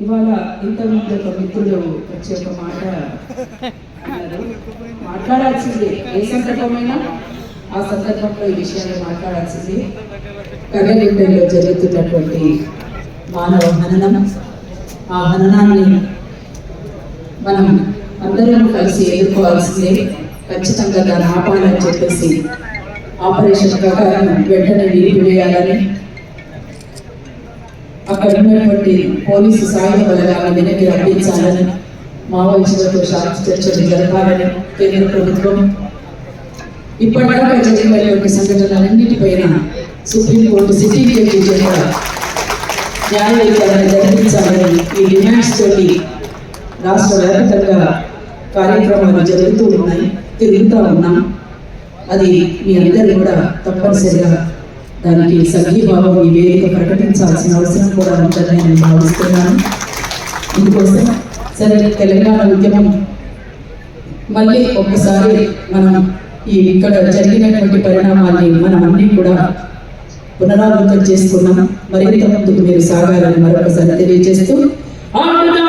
ఇవాళ ఇంతకుముందు ఒక మిత్రుడు వచ్చి ఒక మాట అన్నారు. మాట్లాడాల్సిందే ఏ సందర్భమైనా ఆ సందర్భంలో ఈ విషయాన్ని మాట్లాడాల్సింది. కదలిండలో జరుగుతున్నటువంటి మానవ హననం ఆ హననాన్ని మనం అందరం కలిసి ఎదుర్కోవాల్సిందే. ఖచ్చితంగా దాన్ని ఆపాలని చెప్పేసి ఆపరేషన్ ప్రకారం వెంటనే నిలిపివేయాలని అక్కడ ఉన్నటువంటి పోలీసు సాయుధ బలగాలను వెనక్కి రప్పించాలని మావోయిస్టులతో శాంతి చర్చలు జరపాలని కేంద్ర ప్రభుత్వం ఇప్పటిదాకా జరిగినటువంటి సంఘటనలన్నిటిపైన సుప్రీంకోర్టు సిటీ జడ్జి చేత న్యాయ విచారణ జరిపించాలని ఈ డిమాండ్స్ తోటి రాష్ట్ర వ్యాప్తంగా కార్యక్రమాలు జరుగుతూ ఉన్నాయి తిరుగుతూ ఉన్నాం. అది మీ అందరూ కూడా తప్పనిసరిగా దానికి సంఘీభావం ఈ వేదిక ప్రకటించాల్సిన అవసరం కూడా ఉందని నేను భావిస్తున్నాను. ఇందుకోసం సరే తెలంగాణ ఉద్యమం మళ్ళీ ఒక్కసారి మనం ఈ ఇక్కడ జరిగినటువంటి పరిణామాల్ని మనం అన్ని కూడా పునరావృతం చేసుకున్నాం. మరింత ముందుకు మీరు సాగాలని మరొకసారి తెలియజేస్తూ ఆడుదాం